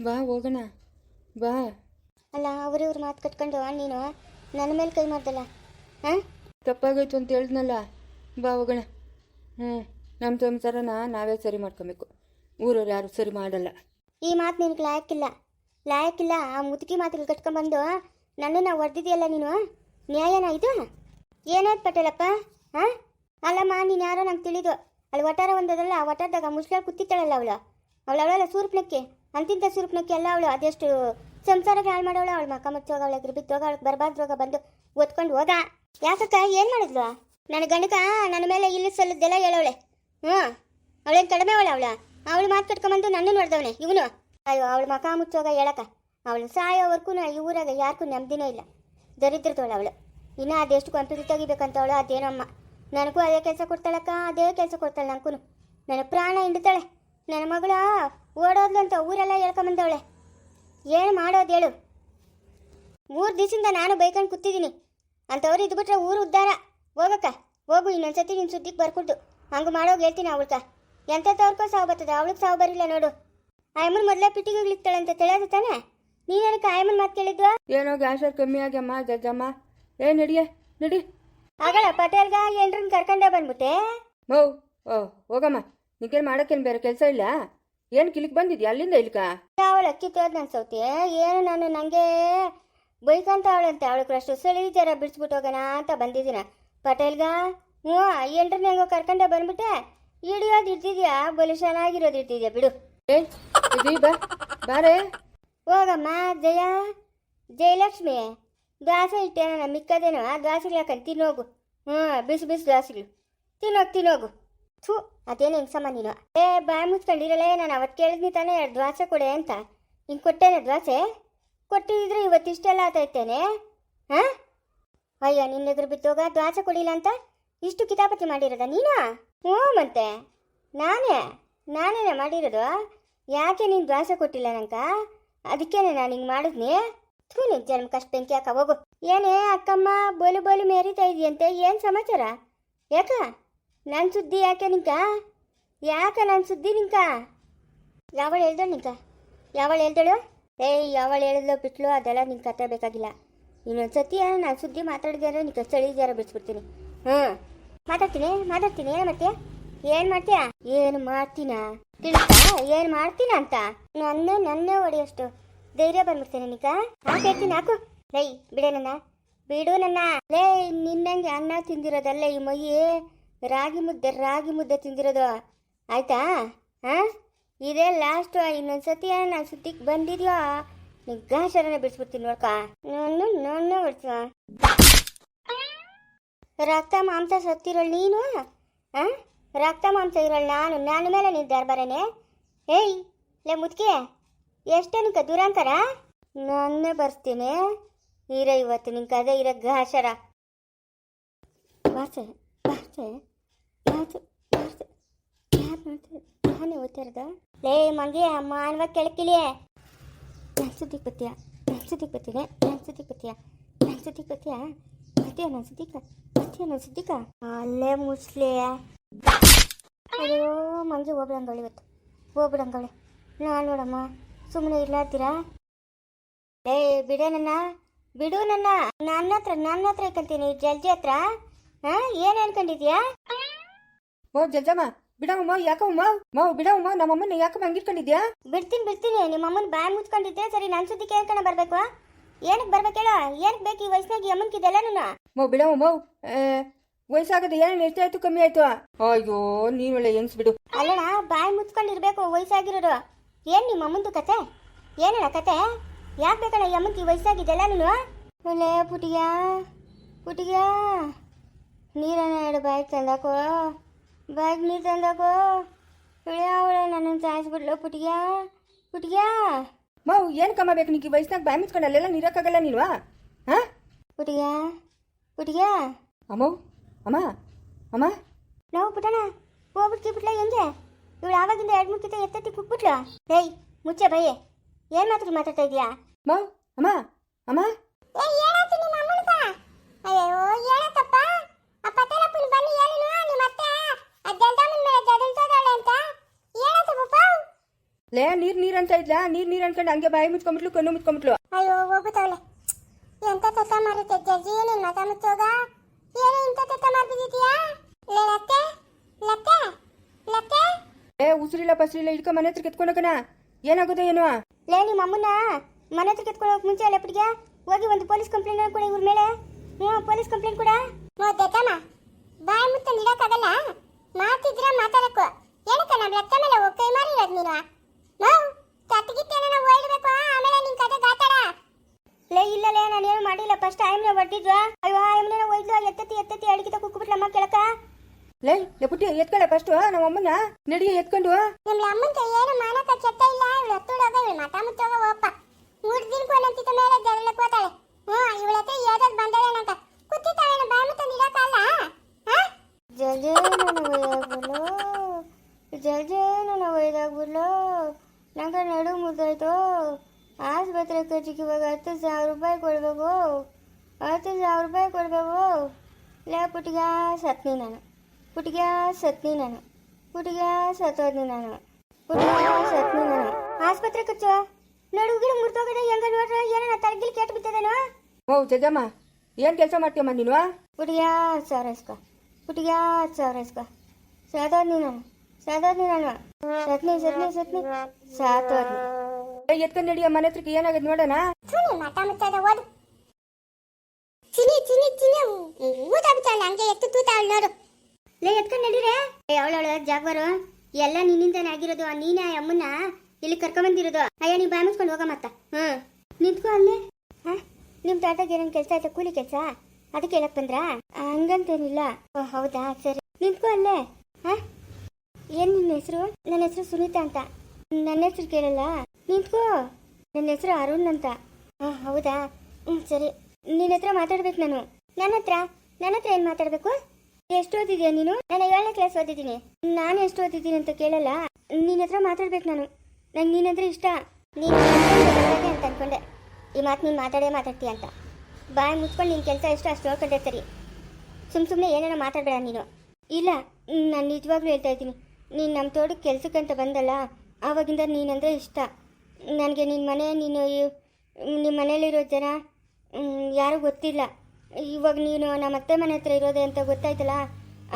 ಬಾ ಹೋಗೋಣ. ಬಾ. ಅಲ್ಲ ಅವ್ರಿವ್ರು ಮಾತು ಕಟ್ಕೊಂಡು ನೀನು? ನನ್ನ ಮೇಲೆ ಕೈ ಮಾಡ್ದಲ್ಲ? ಹಾಂ? ತಪ್ಪಾಗೋಯ್ತು ಅಂತ ಹೇಳಿದ್ನಲ್ಲ. ಬಾ ಹೋಗೋಣ. ಹ್ಞೂ ನಮ್ಮ ಸಂಸಾರನ ನಾವೇ ಸರಿ ಮಾಡ್ಕೊಬೇಕು. ಊರವ್ರು ಯಾರು ಸರಿ ಮಾಡಲ್ಲ. ಈ ಮಾತು ನಿನಗೆ ಲಾಯಕ್ಕಿಲ್ಲ ಲಾಯಕ್ಕಿಲ್ಲ ಆ ಮುದುಕಿ ಮಾತುಗಳು ಕಟ್ಕೊಂಡ್ಬಂದು ನನ್ನನ್ನು ಹೊಡೆದಿದೆಯಲ್ಲ ನೀನು? ನ್ಯಾಯನ ಇದು? ಏನಾಯ್ತು ಪಟೇಲಪ್ಪ? ಹಾಂ? ಅಲ್ಲಮ್ಮ ನೀನು ಯಾರೋ ನಂಗೆ ತಿಳಿದು. ಅಲ್ಲಿ ಒಟ್ಟಾರ ಒಂದದಲ್ಲ ಆ ಒಟ್ಟಾರದಾಗ ಮುಸ್ಲಾಳ್ ಕೂತಿತ್ತಾಳಲ್ಲ ಅವಳು? ಅವಳು ಅವಳಲ್ಲ ಸೂರ್ಪನಕ್ಕೆ? ಅಂತಿಂತ ಸೂರ್ಪನಕ್ಕೆ ಎಲ್ಲ ಅವಳು ಅದೆಷ್ಟು ಸಂಸಾರಕ್ಕೆ ಹಾಳು ಮಾಡೋಳು, ಅವಳು ಮಕ್ಕ ಮುಚ್ಚೋಗ ಅವಳ ಬಿದ್ದೋಗ ಅವಳಿಗೆ ಬರಬಾರ್ದು ರೋಗ ಬಂದು ಓದ್ಕೊಂಡು ಹೋಗ. ಯಾಕಕ್ಕ, ಏನು ಮಾಡಿದ್ಲು? ನನ್ನ ಗಂಡಕ ನನ್ನ ಮೇಲೆ ಇಲ್ಲಿ ಸಲ್ಲದ್ದೆಲ್ಲ ಹೇಳವಳೆ ಹ್ಞೂ ಅವಳೇನು ಕಡಿಮೆ ಅವಳ ಅವಳ? ಅವಳು ಮಾತು ಕಟ್ಕೊಂಬಂದು ನನ್ನ ನೋಡ್ದವನೆ, ಇವನು? ಅಯ್ಯೋ, ಅವಳು ಮಕ ಮುಚ್ಚೋಗ ಹೇಳಕ ಅವಳು ಸಾಯೋವರೆಗೂ ಈ ಊರಾಗ ಯಾರಿಗೂ ನೆಮ್ಮದಿನೇ ಇಲ್ಲ. ದರಿದ್ರದವಳು ಅವಳು. ಇನ್ನು ಅದೆಷ್ಟು ಕಂಪ್ಯೂಟರ್ ತೆಗಿಬೇಕಂತ ಅವಳು ಅದೇನಮ್ಮ ನನಗೂ ಅದೇ ಕೆಲಸ ಕೊಡ್ತಾಳಕ್ಕ, ಅದೇ ಕೆಲಸ ಕೊಡ್ತಾಳೆ ನನಗೂ ನನ್ನ ಪ್ರಾಣ ಹಿಂಡ್ತಾಳೆ. ನನ್ನ ಮಗಳ ಓಡೋದ್ಲು ಅಂತ ಊರೆಲ್ಲ ಹೇಳ್ಕೊಂಬಂದವಳೆ ಏನು ಮಾಡೋದು ಹೇಳು. ಮೂರು ದಿವಸದಿಂದ ನಾನು ಬೈಕಂಡು ಕೂತಿದ್ದೀನಿ. ಅಂಥವ್ರು ಇದ್ಬಿಟ್ರೆ ಊರು ಉದ್ಧಾರ ಹೋಗಕ್ಕ ಹೋಗು ಇನ್ನೊಂದ್ಸತಿ ನಿನ್ನ ಸುದ್ದಿಗೆ ಬರ್ಕೊಟ್ಟು ಹಂಗೆ ಮಾಡೋಗಿ ಹೇಳ್ತೀನಿ ಅವಳ್ಕ. ಎಂಥವ್ರಿಗೋ ಸಾವು ಬರ್ತದೆ ಅವಳಿಗೆ ಸಾವು ಬರಿಲ್ಲ ನೋಡು. ಆಯಮ್ಮನ್ ಮೊದಲೇ ಪಿಟ್ಟಿಗೆಗಳಿರ್ತಾಳೆ ಅಂತ ತಿಳಿಯೋದು ತಾನೆ? ನೀನು ಆಯಮ್ಮನ್ ಆಯಮ್ಮನ ಮಾತು ಕೇಳಿದ್ವಾ? ಏನೋ ಗ್ಯಾಸರ್ ಕಮ್ಮಿ ಆಗ್ಯಮ್ಮ ಜಜ್ಜಮ್ಮ. ಏ ನಡಿಯ ನಡಿ. ಆಗಲ್ಲ ಪಟೇಲ್ಗ ಏನ್ರನ್ನ ಕರ್ಕೊಂಡೇ ಬಂದ್ಬಿಟ್ಟೆ? ಓ ಓ ಹೋಗಮ್ಮ. ನಿಗೇನು ಮಾಡೋಕ್ಕೇನು ಬೇರೆ ಕೆಲಸ ಇಲ್ಲ? ಏನು ಕಿಲಿಕ್ ಬಂದಿದ್ಯಾ ಅಲ್ಲಿಂದ ಇಲ್ಕ ಅವಳು ಅಕ್ಕಿ ತೋದ್ ನನ್ನ ಸೌತಿ ಏನು ನಾನು ನಂಗೆ ಬೈಕಂತ ಅವಳಂತೆ ಅವಳು ಅಷ್ಟು ಸಳಿ ಜರ ಬಿಡಿಸ್ಬಿಟ್ಟು ಹೋಗೋಣ ಅಂತ ಬಂದಿದ್ದೀನ. ಪಟೇಲ್ಗ ಹ್ಞೂ ಏನ್ರನ್ನ ಹೆಂಗೋ ಕರ್ಕೊಂಡೆ ಬಂದ್ಬಿಟ್ಟೆ. ಇಡಿಯೋದು ಇರ್ತಿದ್ಯಾ? ಬಲು ಚೆನ್ನಾಗಿರೋದು ಇರ್ತಿದ್ಯಾ? ಬಿಡು. ಬಾರೇ ಹೋಗಮ್ಮ ಜಯ. ಜಯಲಕ್ಷ್ಮಿ. ದ್ವಾಸೆ ಇಟ್ಟೇನ ಮಿಕ್ಕದೇನೋ. ಮಿಕ್ಕದೇನೋ ದ್ವಾಸೆಗಳು ಹಾಕೊಂಡು ತಿನ್ನೋಗು. ಹ್ಞೂ ಬಿಸಿ ಬಿಸಿ ದ್ವಾಸೆಗಳು. ತಿನ್ನೋಗು ತಿನ್ನೋಗು. ಥೂ, ಅದೇನು ಹಿಂಸಮ್ಮ ನೀನು. ಏ, ಬಾಯ್ ಮುಚ್ಕೊಂಡಿರಲೇ ನಾನು ಅವತ್ತು ಕೇಳಿದ್ನಿ ತಾನೇ, ಎರಡು ದ್ವಾಸೆ ಕೊಡೆ ಅಂತ. ಹಿಂಗೆ ಕೊಟ್ಟೇನೆ ದ್ವಾಸೆ? ಕೊಟ್ಟಿದ್ರೆ ಇವತ್ತಿಷ್ಟೆಲ್ಲ ಆತೈತೇನೆ? ಹಾಂ? ಅಯ್ಯೋ, ನಿನ್ನೆದುರು ಬಿದ್ದೋಗ ದ್ವಾಸೆ ಕೊಡಿಲ್ಲ ಅಂತ? ಇಷ್ಟು ಕಿತಾಪತಿ ಮಾಡಿರೋದ ನೀನಾ? ಹ್ಞೂ ಮತ್ತೆ. ನಾನೇ, ನಾನೇನೆ ಮಾಡಿರೋದು? ಯಾಕೆ ನೀನು ದ್ವಾಸೆ ಕೊಟ್ಟಿಲ್ಲ ನಂಕ? ಅದಕ್ಕೇನೆ ನಾನು ಹಿಂಗೆ ಮಾಡಿದ್ನಿ. ಥೂ, ನಿನ್ ಕಷ್ಟ ಬೆಂಕಿ ಹಾಕ, ಹೋಗು. ಏನೇ ಅಕ್ಕಮ್ಮ, ಬೋಲು ಬೋಲು ಮೇರಿತಾ ಇದೆಯಂತೆ, ಏನು ಸಮಾಚಾರ? ಯಾಕ? ನನ್ನ ಸುದ್ದಿ ಯಾಕೆ ನಿಂಕ ಯಾಕ ನನ್ನ ಸುದ್ದಿ ನಿಂಕ ಯಾವಳು ಹೇಳ್ದಳು ನಿಂಕ ಯಾವಳು ಹೇಳ್ದಳು? ಏಯ್ ಯಾವಳು ಹೇಳಿದ್ಲು ಬಿಟ್ಲು ಅದೆಲ್ಲ ನಿಂಗೆ ಕತೆ ಬೇಕಾಗಿಲ್ಲ. ಇನ್ನೊಂದು ಸತಿ ನಾನು ಸುದ್ದಿ ಮಾತಾಡಿದ್ರೆ ನಿಂಗೆ ಚಳಿದ್ಯಾರ ಬಿಡಿಸ್ಬಿಡ್ತೀನಿ. ಹ್ಞೂ ಮಾತಾಡ್ತೀನಿ ಮಾತಾಡ್ತೀನಿ, ಏನು ಮತ್ತೆ ಏನು ಮಾಡ್ತೀಯ? ಏನು ಮಾಡ್ತೀನ? ತಿಳಿತಾ ಏನು ಮಾಡ್ತೀನ ಅಂತ? ನನ್ನ, ನನ್ನೇ ಹೊಡೆಯಷ್ಟು ಧೈರ್ಯ ಬಂದ್ಬಿಡ್ತೇನೆ ನಿಕ ಹಾಕಿ, ಹೇಳ್ತೀನಿ, ಹಾಕು. ಲೈ, ಬಿಡೆ ನನ್ನ. ಬಿಡು ನನ್ನ. ಲೇ, ನಿನ್ನಂಗೆ ಅನ್ನ ತಿಂದಿರೋದಲ್ಲ ಈ ಮೈ ರಾಗಿ ಮುದ್ದೆ ರಾಗಿ ಮುದ್ದೆ ತಿಂದಿರೋದು. ಆಯ್ತಾ? ಹಾ ಇದೇ ಇನ್ನೊಂದು ಇನ್ನೊಂದ್ಸತಿ ನಾನು ಸುದ್ದಿಗೆ ಬಂದಿದ್ಯೋ? ನಿಗ್ಗಾಶರನ್ನ ಬಿಡಿಸ್ಬಿಡ್ತೀನಿ ನೋಡ್ಕ. ನಾನು ನನ್ನ ಬಿಡ್ಸುವ ರಕ್ತ, ಮಾಂಸ ಸತ್ತಿರೋಳು ನೀನು? ಹಾಂ ರಕ್ತ, ಮಾಂಸ ಇರೋಳು ನಾನು ನನ್ನ ಮೇಲೆ ನೀನು ದರ್ಬಾರೇನೆ? ಏಯ್, ಲೇ ಮುದ್ಕೆ ದೂರ ಅಂತಾರ ನಾನು ಬರ್ಸ್ತೀನಿ ಇರ ಇವತ್ತು ನಿನ್ ಕದೆ ಇರ ಘಾಷರ. ಬಾಸೆ ಮಾತು ಮಾತು ಯಾರು ಮಾಡ್ತಾರೆ ನಾನೇ ಓದ್ತಿರೋದ ಲೇ, ಮಂಗಿ ಮಾನವ ಅನ್ವ ನನ್ನ ಸುದ್ದಿಗೆ ಬತ್ತೀಯ ನನ್ನ ಸುದ್ದಿಗೆ ಬತ್ತೀನಿ ನನ್ನ ಸುದ್ದಿಗೆ ಬತ್ತೀಯ ನನ್ನ ನನ್ನ ಸುದ್ದಿಕ ಅಲ್ಲೇ ಮುಚ್ಲಿ ಅಯ್ಯೋ, ಮಂಗಿ ಹೋಗ್ಬಿಡಂಗಳು ಇವತ್ತು. ಹೋಗ್ಬಿಡಂಗಳು ನಾನು ನೋಡಮ್ಮ ಸುಮ್ಮನೆ ಇರ್ಲಾತೀರಾ ಏ ಬಿಡೆ ನನ್ನ. ಬಿಡು ನನ್ನ. ನನ್ನ ಹತ್ರ ನನ್ನ ಹತ್ರ ಇಕ್ಕಂತೀನಿ, ಜಲ್ಜಿ ಹತ್ರ. ಹಾ ಏನ್ ಅನ್ಕೊಂಡಿದ್ಯಾ? ಓ ಜಜ್ಜಮ್ಮ ಬಿಡಮ್ಮ ಯಾಕಮ್ಮ ಮಾವು ಬಿಡಮ್ಮ ನಮ್ಮಮ್ಮನ ಯಾಕಮ್ಮ ಹಂಗಿಟ್ಕೊಂಡಿದ್ಯಾ? ಬಿಡ್ತೀನಿ ಬಿಡ್ತೀನಿ. ನಿಮ್ಮ ಅಮ್ಮನ ಬಾಯಿ ಮುಚ್ಕೊಂಡಿದ್ದೆ. ಸರಿ ನನ್ನ ಸುದ್ದಿ ಕೇಳ್ಕೊಂಡು ಬರಬೇಕು. ಏನಕ್ಕೆ ಬರ್ಬೇಕೇಳ ಏನಕ್ಕೆ ಬೇಕು ಈ ವಯಸ್ಸಿನಾಗ ಅಮ್ಮನ್ಕಿದೆಲ್ಲ ನಾನು ಮೌ ಬಿಡಮ್ಮ ಮೌ. ವಯಸ್ಸಾಗದೆ ಏನು ಎಷ್ಟಾಯ್ತು ಕಮ್ಮಿ ಆಯ್ತು? ಅಯ್ಯೋ ನೀನ್ ಒಳ್ಳೆ ಹೆಂಗ್ಸ್ ಬಿಡು. ಅಲ್ಲಣ್ಣ ಬಾಯಿ ಮುಚ್ಕೊಂಡಿರ್ಬೇಕು ವಯಸ್ಸಾಗಿರೋರು. ಏನ್ ನಿಮ್ಮ ಅಮ್ಮಂದು ಕತೆ? ಏನಣ್ಣ ಕತೆ? ಯಾಕೆ ಬೇಕಣ್ಣ ಈ ವಯಸ್ಸಾಗಿದ್ದೆಲ್ಲ ನೀನು ಒಳ್ಳೆ ಪುಟಿಯ ಪುಟಿಯ. ನೀರನ್ನ ಎರಡು ಬಾಯಿ ತಂದಾಕೋ. ಬಾಯಿಗೆ ನೀರು ತಂದಾಕೋ. ಅವಳೆ ನನ್ನನ್ನು ಸಾಯಿಸ್ಬಿಡ್ಲು ಪುಟಿಯ ಪುಟಿಯ ಮಾವು ಏನು ಕಮ್ಮ ಬೇಕು ನಿಂಗೆ? ವಯಸ್ಸಿನಾಗ ಬಾಯಿ ಮುಚ್ಕೊಂಡು ಅಲ್ಲೆಲ್ಲ ನೀರಕ್ಕಾಗಲ್ಲ ನೀಲ್ವಾ ಹಾ? ಪುಟಿಯ ಪುಟಿಯ ಅಮ್ಮ ಅಮ್ಮ ಅಮ್ಮ. ನಾವು ಪುಟಣ ಹೋಗ್ಬಿಟ್ಟು ಬಿಟ್ಲ ಹೆಂಗೆ? ಇವಳು ಆವಾಗಿಂದ ಎರಡು ಮೂರು ಕಿತ ಎತ್ತೆತ್ತಿ ಕುಕ್ಬಿಟ್ಲು ಏಯ್ ಮುಚ್ಚೆ ಬಯ್ಯೆ ಏನು ಮಾತ್ರ ಮಾತಾಡ್ತಾ ಇದೀಯಾ ಮಾವು ಅಮ್ಮ ಅಮ್ಮ. ಅಯ್ಯೋ ಏನಕ್ಕಪ್ಪ ಲೇ ನೀರು ನೀರು ಅಂತ ಇದ್ಲಾ? ನೀರು ನೀರು ಅನ್ಕೊಂಡು ಹಂಗೆ ಬಾಯಿ ಮುಚ್ಕೊಂಬಿಟ್ಲು ಕಣ್ಣು ಮುಚ್ಕೊಂಬಿಟ್ಲು. ಅಯ್ಯೋ ಹೋಗುತ್ತವಳೆ ಎಂತ ತತ್ತ ಮಾರುತ್ತೆ ಜಜ್ಜಿ ಏನೇನು ಮತ ಮುಚ್ಚೋಗ? ಏನು ಇಂತ ತತ್ತ ಮಾಡ್ಬಿಟ್ಟಿದ್ಯಾ ಲೇ ಲತ್ತೆ ಲತ್ತೆ ಲತ್ತೆ. ಏ ಉಸಿರಿಲ್ಲ ಪಸಿರಿಲ್ಲ ಇಡ್ಕ ಮನೆ ಹತ್ರ ಕೆತ್ಕೊಂಡೋಗಣ ಏನಾಗೋದು ಏನೋ? ಲೇ ನಿಮ್ಮ ಅಮ್ಮನ ಮನೆ ಹತ್ರ ಕೆತ್ಕೊಳ್ಳೋಕೆ ಮುಂಚೆ ಲೆಪ್ಪಟಿಗೆ ಹೋಗಿ ಒಂದು ಪೊಲೀಸ್ ಕಂಪ್ಲೇಂಟ್ ಕೊಡಿ ಇವ್ರ ಮೇಲೆ. ಹ್ಞೂ ಪೊಲೀಸ್ ಕಂಪ್ಲೇಂಟ್ ಕೊಡ. ನೋಡ್ದಮ್ಮ ಬಾಯಿ ಮುತ್ತ ನಿಡಕ್ಕಾಗಲ್ಲ ಮಾತಿದ್ರ ಮಾತಾಡಕ್ಕು. ಏನಕ್ಕ ನಮ್ಮ ರಕ್ತ ಮೇಲೆ ಹೋಗಿ ಕೈ ಮಾರಿರೋದು ನೀನು? ನಾವು ತತ್ತಿಗಿತ್ತೇನ ನಾವು ಹೊಳ್ಬೇಕು ಆಮೇಲೆ ನಿನ್ ಕತೆ ಗಾತಾಡ ಲೇ ಇಲ್ಲ ಲೇ ನಾನು ಏನು ಮಾಡಿಲ್ಲ. ಫಸ್ಟ್ ಆಯ್ಮನೆ ಹೊಟ್ಟಿದ್ವಾ ಅಯ್ಯೋ ಆಯ್ಮನೆ ಒಯ್ದು ಎತ್ತತಿ ಎತ್ತತಿ ಅಡಿಗೆ ಕುಕ್ಕು ಕೆಳಕ ಲೇ ಲೇ ಪುಟ್ಟಿ ಫಸ್ಟ್ ನಮ್ಮ ಅಮ್ಮನ ನಡಿಗೆ ಎತ್ಕೊಂಡು? ನಿಮ್ಮ ಅಮ್ಮನ ಏನು ಮಾನಕ ಕೆತ್ತ ಇಲ್ಲ ಇವಳು ಹತ್ತೋಡೋಗ ಇವಳು ಮಠ ಮುಚ್ಚೋಗ ಹೋಗಪ್ಪ ಮೂರು ದಿನಕ್ಕೆ ಒಂದೊಂದಿತ ಮೇಲೆ ಜಗಳಕ್ಕೆ ಹೋತಾಳೆ. ಹ್ಞೂ ಇವಳತ್ತೆ ಏದದ್ ಬಂದಳೆ ನಂತ ಕುತ್ತಿತಾವೇನ ಬಾಯಿ ಮುತ್ತ ನಿಡಕಲ್ಲ ಜಜೆ ನನ್ನ ಒಯ್ದಾಗ್ಬಿಡ್ಲು ಜಜೆ ನನ್ನ ಒಯ್ದಾಗ್ಬಿಡ್ಲು ನಂಗೆ ನಡು ಮುದ್ದಾಯ್ತು? ಆಸ್ಪತ್ರೆ ಖರ್ಚಿಗೆ ಇವಾಗ ಹತ್ತು ಸಾವಿರ ರೂಪಾಯಿ ಕೊಡಬೇಕು. ಹತ್ತು ಸಾವಿರ ರೂಪಾಯಿ ಕೊಡಬೇಕು. ಲೇ ಪುಟಿಗ ಸತ್ನಿ ನಾನು. ಪುಟಿಗ ಸತ್ನಿ ನಾನು. ಪುಟಿಗ ಸತ್ತೋದ್ನಿ ನಾನು. ಪುಟಿಗ ಸತ್ನಿ ನಾನು. ಆಸ್ಪತ್ರೆ ಖರ್ಚು ನಡುಗಿಡ ಮುರ್ತೋಗಿದೆ ಹೆಂಗ ನೋಡ್ರ? ಏನ ತಲೆಗಿಲ್ ಕೆಟ್ಟು ಬಿತ್ತದೇನೋ ಓ ಜಜಮ್ಮ ಏನು ಕೆಲಸ ಮಾಡ್ತೀಯಮ್ಮ ನೀನು? ಪುಟ್ಟಿಗ ಸಾವಿರ ಇಸ್ಕೊ ಪುಟ್ಟಿಗ ಸಾವಿರ ಇಸ್ಕೊ ಸತ್ತೋದ್ನಿ ನೀನು? ಸತ್ತೋದ್ನಿ ನೀನು ಸತ್ನಿ ಸತ್ನಿ ಸತ್ನಿ ಸಾತೋದ್ನಿ ಏ ಎತ್ಕೊಂಡು ನಡಿಯ ಮನೆ ಹತ್ರಕ್ಕೆ ಏನಾಗದ್ ನೋಡೋಣ? ಸುನಿ ಮಠ ಮುಚ್ಚದ ಓದು. ಚಿನಿ ಚಿನಿ ಚಿನಿ ಊಟ ಬಿಟ್ಟಲ್ಲ ಹಂಗೆ ಎತ್ತು ತೂತಾಳ ನೋಡು. ಲೇ ಎತ್ಕೊಂಡು ನಡೀರೆ? ಅವಳವಳ ಜಾಗ್ವಾರು. ಎಲ್ಲ ನಿನ್ನಿಂದನೇ ಆಗಿರೋದು ನೀನೇ ಅಮ್ಮನ್ನ ಇಲ್ಲಿ ಕರ್ಕೊಂಬಂದಿರೋದು. ಅಯ್ಯ ನೀವು ಬಾಯ್ ಮುಚ್ಕೊಂಡು ಹೋಗ ಮತ್ತ ಹ್ಮ್. ನಿಂತ್ಕೋ ಅಲ್ಲೇ. ಹಾ ನಿಮ್ ಏನಂಗೆ ಕೆಲಸ ಆಯ್ತಾ ಕೂಲಿ ಕೆಲಸ? ಅದಕ್ಕೆ ಹೇಳಕ್ ಬಂದ್ರಾ? ಹಂಗಂತೇನಿಲ್ಲ. ಓ, ಹೌದಾ? ಸರಿ. ನಿಂತ್ಕೋ ಅಲ್ಲೇ. ಹಾ ಏನ್ ನಿನ್ನ ಹೆಸರು? ನನ್ನ ಹೆಸರು ಸುನೀತಾ ಅಂತ. ನನ್ನ ಹೆಸರು ಕೇಳಲ್ಲ? ನಿಂತ್ಕೋ. ನನ್ನ ಹೆಸರು ಅರುಣ್ ಅಂತ. ಹಾ ಹೌದಾ? ಹ್ಞೂ ಸರಿ. ನಿನ್ನ ಹತ್ರ ಮಾತಾಡ್ಬೇಕು ನಾನು. ನನ್ನ ಹತ್ರ? ನನ್ನ ಹತ್ರ ಏನು ಮಾತಾಡಬೇಕು? ಎಷ್ಟು ಓದಿದ್ಯಾ ನೀನು? ನಾನು ಏಳನೇ ಕ್ಲಾಸ್ ಓದಿದ್ದೀನಿ. ನಾನು ಎಷ್ಟು ಓದಿದ್ದೀನಿ ಅಂತ ಕೇಳಲ್ಲ? ನಿನ್ನ ಹತ್ರ ಮಾತಾಡ್ಬೇಕು ನಾನು. ನಂಗೆ ನೀನಂದ್ರೆ ಇಷ್ಟ. ನೀನು ಅಂತ ಅನ್ಕೊಂಡೆ. ಈ ಮಾತು ನೀನು ಮಾತಾಡೇ ಮಾತಾಡ್ತೀಯ ಅಂತ. ಬಾಯ್ ಮುಚ್ಕೊಂಡು ನಿನ್ನ ಕೆಲಸ ಎಷ್ಟು ಅಷ್ಟು ನೋಡ್ಕೊಂಡೆ ಸರಿ. ಸುಮ್ ಸುಮ್ಮನೆ ಏನೇನೋ ಮಾತಾಡಬೇಡ ನೀನು. ಇಲ್ಲ, ನಾನು ನಿಜವಾಗ್ಲೂ ಹೇಳ್ತಾ ಇದ್ದೀನಿ. ನೀನು ನಮ್ಮ ತೋಟಕ್ಕೆ ಅಂತ ಬಂದಲ್ಲ, ಆವಾಗಿಂದ ನೀನಂದರೆ ಇಷ್ಟ. ನನಗೆ ನಿನ್ನ ಮನೆ, ನೀನು ನಿಮ್ಮ ಮನೇಲಿರೋ ಜನ ಯಾರೂ ಗೊತ್ತಿಲ್ಲ. ಇವಾಗ ನೀನು ನಮ್ಮ ಅತ್ತೆ ಮನೆ ಹತ್ರ ಇರೋದೆ ಅಂತ ಗೊತ್ತಾಯ್ತಲ್ಲ,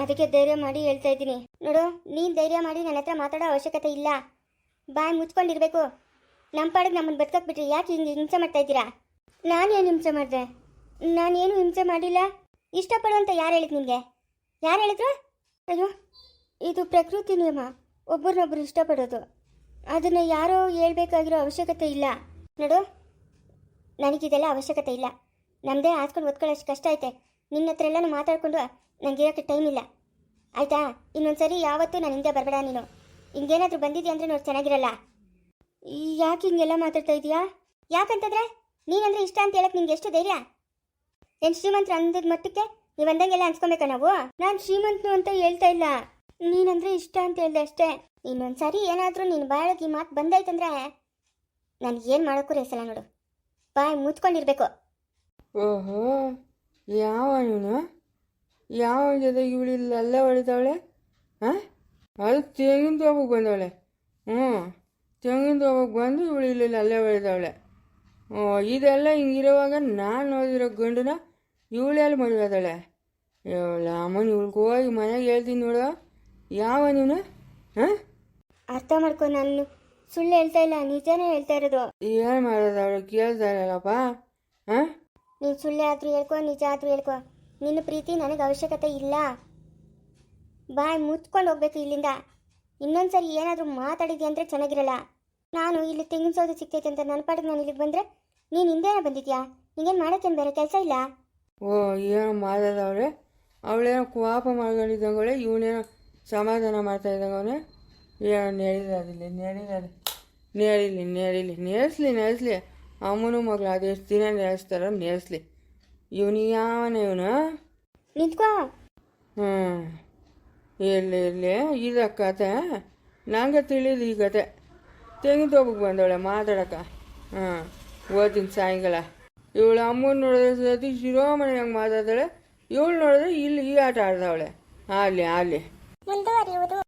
ಅದಕ್ಕೆ ಧೈರ್ಯ ಮಾಡಿ ಹೇಳ್ತಾ ಇದ್ದೀನಿ. ನೋಡು, ನೀನು ಧೈರ್ಯ ಮಾಡಿ ನನ್ನ ಹತ್ರ ಮಾತಾಡೋ ಅವಶ್ಯಕತೆ ಇಲ್ಲ. ಬಾಯ್, ಮುಚ್ಕೊಂಡಿರ್ಬೇಕು. ನಮ್ಮ ಪಾಡಿಗೆ ನಮ್ಮನ್ನು ಬದುಕಕ್ಕೆ ಬಿಟ್ರಿ ಯಾಕೆ ಹಿಂಗೆ ಹಿಂಸೆ ಮಾಡ್ತಾ ಇದ್ದೀರಾ? ನಾನೇನು ಹಿಂಸೆ ಮಾಡಿದೆ? ನಾನೇನು ಹಿಂಸೆ ಮಾಡಿಲ್ಲ? ಇಷ್ಟಪಡುವಂತ ಯಾರು ಹೇಳಿದ್ ನಿಮಗೆ? ಯಾರು ಹೇಳಿದ್ರು? ಅಯ್ಯೋ, ಇದು ಪ್ರಕೃತಿ ನಿಯಮ. ಒಬ್ಬರನ್ನೊಬ್ಬರು ಇಷ್ಟಪಡೋದು. ಅದನ್ನು ಯಾರೋ ಹೇಳ್ಬೇಕಾಗಿರೋ ಅವಶ್ಯಕತೆ ಇಲ್ಲ. ನೋಡು, ನನಗಿದೆಲ್ಲ ಅವಶ್ಯಕತೆ ಇಲ್ಲ. ನಮ್ಮದೇ ಹಾಸ್ಕೊಂಡು ಓದ್ಕೊಳ್ಳೋಷ್ಟು ಕಷ್ಟ ಐತೆ. ನಿನ್ನ ಹತ್ರ ಎಲ್ಲನೂ ಮಾತಾಡ್ಕೊಂಡು ನನಗೆ ಇರೋಕ್ಕೆ ಟೈಮ್ ಇಲ್ಲ. ಆಯಿತಾ? ಇನ್ನೊಂದು ಸರಿ ಯಾವತ್ತೂ ನಾನು ಹಿಂದೆ ಬರಬೇಡ ನೀನು. ಹಿಂಗೇನಾದರೂ ಬಂದಿದ್ಯಾ ಅಂದರೆ ನೋಡಿ ಚೆನ್ನಾಗಿರಲ್ಲ. ಯಾಕೆ ಹಿಂಗೆಲ್ಲ ಮಾತಾಡ್ತಾ ಇದೀಯಾ? ಯಾಕಂತಂದ್ರೆ ನೀನಂದ್ರೆ ಇಷ್ಟ ಅಂತ ಹೇಳಕ್ ನಿಂಗೆ ಎಷ್ಟು ಧೈರ್ಯ? ಏನು ಶ್ರೀಮಂತರ ಅಂದದ ಮಟ್ಟಕ್ಕೆ ನೀವು ಅಂದಂಗೆಲ್ಲ ಅನ್ಸ್ಕೊಬೇಕಾ ನಾವು? ನಾನು ಶ್ರೀಮಂತನು ಅಂತ ಹೇಳ್ತಾ ಇಲ್ಲ. ನೀನಂದ್ರೆ ಇಷ್ಟ ಅಂತ ಹೇಳ್ದೆ ಅಷ್ಟೇ. ಇನ್ನೊಂದ್ಸರಿ ಏನಾದರೂ ನಿನ್ನ ಬಾಳಕ್ಕೆ ಈ ಮಾತು ಬಂದಾಯ್ತಂದ್ರೆ ನನಗೆ ಏನು ಮಾಡೋಕ್ಕೂ ರೇಸಲ್ಲ ನೋಡು. ಬಾಯ್ ಮುಚ್ಕೊಂಡಿರ್ಬೇಕು ಓಹೋ ಯಾವ ನೀನು ಯಾವ ಜೊತೆ ಇವಳಿಲ್ಲ ಅಲ್ಲೇ ಹೊಡಿತಾವಳೆ ಹಾಂ? ಅದು ತೆಂಗಿನ ತೋಬಕ್ಕೆ ಬಂದವಳೆ ಹ್ಞೂ ತೆಂಗಿನ ಅವಾಗ ಬಂದು ಇವಳು ಇಲ್ಲಿ ಅಲ್ಲೇ ಬೆಳೆದವಳೆ. ಹ್ಞೂ ಇದೆಲ್ಲ ಹಿಂಗಿರುವಾಗ ನಾನು ಓದಿರೋ ಗಂಡನ ಇವಳೆಲ್ಲಿ ಮದುವೆ ಇವಳ ಅಮ್ಮನ ಇವಳಿಗೆ ಹೋಗಿ ಮನೆಗೆ ಹೇಳ್ತೀನಿ ನೋಡು. ಯಾವ ನೀನು? ಹಾಂ? ಅರ್ಥ ಮಾಡ್ಕೊ ನಾನು. ಸುಳ್ಳು ಹೇಳ್ತಾ ಇಲ್ಲ ನಿಜನೇ ಹೇಳ್ತಾ ಇರೋದು. ಏನು ಮಾಡೋದು ಅವಳು? ಕೇಳ್ತಾ ಇರಲ್ಲಪ್ಪ ಹಾಂ? ನೀನು ಸುಳ್ಳು ಆದ್ರೂ ಹೇಳ್ಕೊ ನಿಜ ಆದ್ರೂ ಹೇಳ್ಕೊ. ನಿನ್ನ ಪ್ರೀತಿ ನನಗೆ ಅವಶ್ಯಕತೆ ಇಲ್ಲ. ಬಾಯ್ ಮುಚ್ಕೊಂಡು ಹೋಗ್ಬೇಕು ಇಲ್ಲಿಂದ. ಇನ್ನೊಂದ್ಸರಿ ಏನಾದರೂ ಮಾತಾಡಿದ್ಯ ಅಂದರೆ ಚೆನ್ನಾಗಿರಲ್ಲ. ನಾನು ಇಲ್ಲಿ ತೆಂಗಿನ ಸೌದೆ ಸಿಗ್ತೈತೆ ಅಂತ ನನ್ನ ಪಾಡಿಗೆ ನಾನು ಇಲ್ಲಿಗೆ ಬಂದರೆ. ನೀನು ಹಿಂದೆನೇ ಬಂದಿದ್ಯಾ? ನಿಂಗೇನು ಮಾಡೋಕ್ಕೇನು ಬೇರೆ ಕೆಲಸ ಇಲ್ಲ? ಓ ಏನೋ ಮಾತಾಡವಳೆ ಅವಳೇನೋ ಕೋಪ ಮಾಡ್ಕೊಂಡಿದ್ದಂಗವಳೆ ಇವನೇನೋ ಸಮಾಧಾನ ಮಾಡ್ತಾ ಇದ್ದಂಗೆ ಏನೋ ನಡೀತದಿಲ್ಲ ನಡೀತದೆ ನೆಡಿಲಿ ನೆಡಿಲಿ ನೆಡಿಸ್ಲಿ ನೆಡಿಸ್ಲಿ ಅಮ್ಮನ ಮಗಳು ಅದೆಷ್ಟು ದಿನ ನೆಲೆಸ್ತಾರೋ ನೇರಿಸ್ಲಿ. ಇವನು ಯಾವನ ಇವನು? ನಿಂತ್ಕೋ. ಹ್ಞೂ ಇರಲಿ ಇಲ್ಲ ಇದ ಕತೆ ನಂಗೆ ತಿಳಿದು ಈ ಕತೆ. ತೆಂಗಿನ ಹೋಗಕ್ಕೆ ಬಂದವಳೆ, ಮಾತಾಡಕ. ಹಾಂ, ಓದ್ತೀನಿ ಸಾಯಂಕಾಲ. ಇವಳು ಅಮ್ಮನ ನೋಡಿದ್ರೆ ಸತಿ ಶಿರೋಮಣಿ ಹಂಗೆ ಮಾತಾಡ್ತಾಳೆ. ಇವಳು ನೋಡಿದ್ರೆ ಇಲ್ಲಿ ಈ ಆಟ ಆಡ್ದವಳೆ. ಅಲ್ಲಿ ಮುಂದುವರಿಯುವುದು.